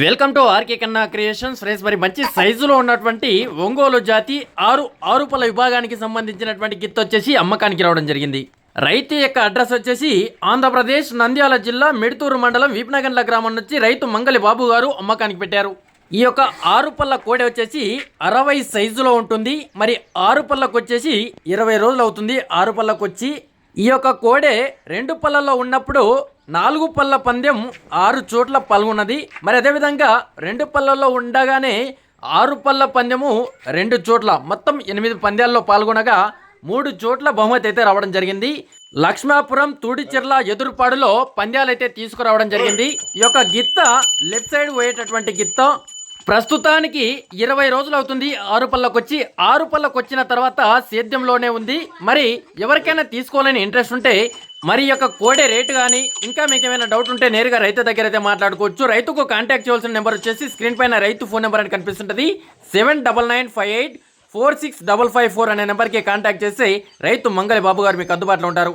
Welcome to RK Kanna creations. Friends మరి మంచి సైజులో ఉన్నటువంటి ఒంగోలు జాతి ఆరు ఆరుపల విభాగానికి సంబంధించినటువంటి గిత్ వచ్చేసి అమ్మకానికి రావడం జరిగింది. రైతు యొక్క అడ్రస్ వచ్చేసి ఆంధ్రప్రదేశ్ నంద్యాల జిల్లా మిడుతూరు మండలం వీపనగండ్ల గ్రామం నుంచి రైతు మంగలి బాబు గారు అమ్మకానికి పెట్టారు. ఈ యొక్క ఆరు పళ్ళ కోడి వచ్చేసి అరవై సైజులో ఉంటుంది. మరి ఆరు పళ్ళకు వచ్చేసి ఇరవై రోజులు అవుతుంది ఆరు పళ్ళకు వచ్చి ఈ యొక్క కోడె రెండు పళ్ళల్లో ఉన్నప్పుడు నాలుగు పళ్ళ పందెం ఆరు చోట్ల పాల్గొన్నది. మరి అదేవిధంగా రెండు పళ్ళల్లో ఉండగానే ఆరు పళ్ళ పందెము రెండు చోట్ల మొత్తం ఎనిమిది పంద్యాల్లో పాల్గొనగా మూడు చోట్ల బహుమతి అయితే రావడం జరిగింది. లక్ష్మాపురం తూడిచెర్ల ఎదురుపాడులో పంద్యాలైతే తీసుకురావడం జరిగింది. ఈ యొక్క గిత్త లెఫ్ట్ సైడ్ పోయేటటువంటి గిత్త ప్రస్తుతానికి ఇరవై రోజులు అవుతుంది. ఆరు పళ్ళకొచ్చి ఆరు పళ్ళకొచ్చిన తర్వాత సేద్యంలోనే ఉంది. మరి ఎవరికైనా తీసుకోవాలని ఇంట్రెస్ట్ ఉంటే మరి యొక్క కోడే రేటు కానీ ఇంకా మీకు ఏమైనా డౌట్ ఉంటే నేరుగా రైతు దగ్గర అయితే మాట్లాడుకోవచ్చు. రైతుకు కాంటాక్ట్ చేయాల్సిన నెంబర్ వచ్చేసి స్క్రీన్ పైన రైతు ఫోన్ నెంబర్ అని కనిపిస్తుంటుంది. Seven double nine five eight four six double five four అనే నెంబర్కి కాంటాక్ట్ చేసి రైతు మంగళి బాబు గారు మీకు అందుబాటులో ఉంటారు.